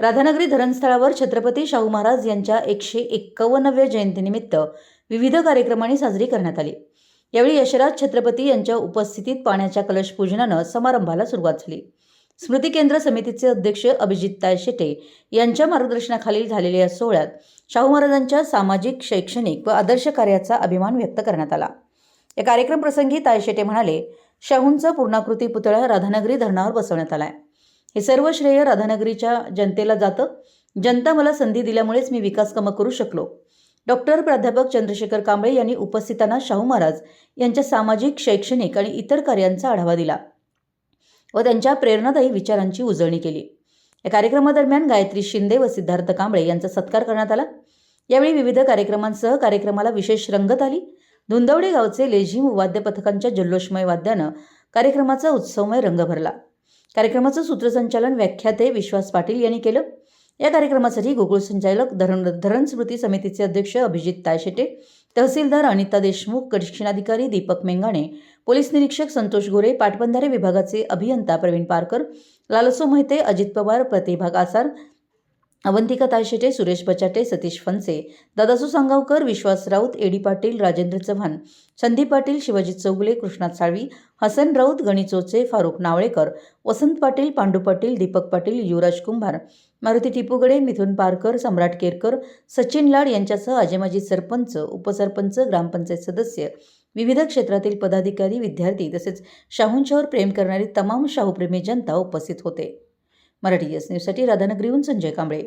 राधानगरी धरणस्थळावर छत्रपती शाहू महाराज यांच्या एकशे एक्कावन्नव्या जयंतीनिमित्त विविध कार्यक्रमांनी साजरी करण्यात आली. यावेळी यशराज छत्रपती यांच्या उपस्थितीत पाण्याच्या कलश पूजनानं समारंभाला सुरुवात झाली. स्मृती केंद्र समितीचे अध्यक्ष अभिजित तायशेटे यांच्या मार्गदर्शनाखाली झालेल्या या सोहळ्यात शाहू महाराजांच्या सामाजिक शैक्षणिक व आदर्श कार्याचा अभिमान व्यक्त करण्यात आला. या कार्यक्रम प्रसंगी तायशेटे म्हणाले शाहूंचा पूर्णाकृती पुतळा राधानगरी धरणावर बसवण्यात आलाय. हे सर्व श्रेय राधानगरीच्या जनतेला जातं. जनता मला संधी दिल्यामुळेच मी विकासकामं करू शकलो. डॉक्टर प्राध्यापक चंद्रशेखर कांबळे यांनी उपस्थितांना शाहू महाराज यांच्या सामाजिक शैक्षणिक आणि इतर कार्यांचा आढावा दिला व त्यांच्या प्रेरणादायी विचारांची उजळणी केली. या कार्यक्रमादरम्यान गायत्री शिंदे व सिद्धार्थ कांबळे यांचा सत्कार करण्यात आला. यावेळी विविध कार्यक्रमांसह कार्यक्रमाला विशेष रंगत आली. धुंदवडे गावचे लेझिम वाद्य पथकांच्या जल्लोषमय वाद्यानं कार्यक्रमाचा उत्सवमय रंग भरला. कार्यक्रमाचं सूत्रसंचालन व्याख्याते विश्वास पाटील यांनी केलं. या कार्यक्रमासाठी गोकुळ संचालक धरण धरण स्मृती समितीचे अध्यक्ष अभिजित तायशेटे तहसीलदार अनिता देशमुख दक्षिणाधिकारी दीपक मेंगाणे पोलीस निरीक्षक संतोष गोरे पाटबंधारे विभागाचे अभियंता प्रवीण पारकर लालसो महते अजित पवार प्रतिभा कासार अवंतिका तायशेटे सुरेश बचाटे सतीश फनसे दादासू सांगावकर विश्वास राऊत एडी पाटील राजेंद्र चव्हाण संदीप पाटील शिवाजी चौगुले कृष्णात साळवी हसन राऊत गणी चोचे फारुख नावळेकर वसंत पाटील पांडू पाटील दीपक पाटील युवराज कुंभार मारुती टिपूगडे मिथुन पारकर सम्राट केरकर सचिन लाड यांच्यासह आजेमाजी सरपंच उपसरपंच ग्रामपंचायत सदस्य विविध क्षेत्रातील पदाधिकारी विद्यार्थी तसेच शाहूंच्यावर प्रेम करणारी तमाम शाहूप्रेमी जनता उपस्थित होते. मराठी एस न्यूजसाठी राधानगरीहून संजय कांबळे.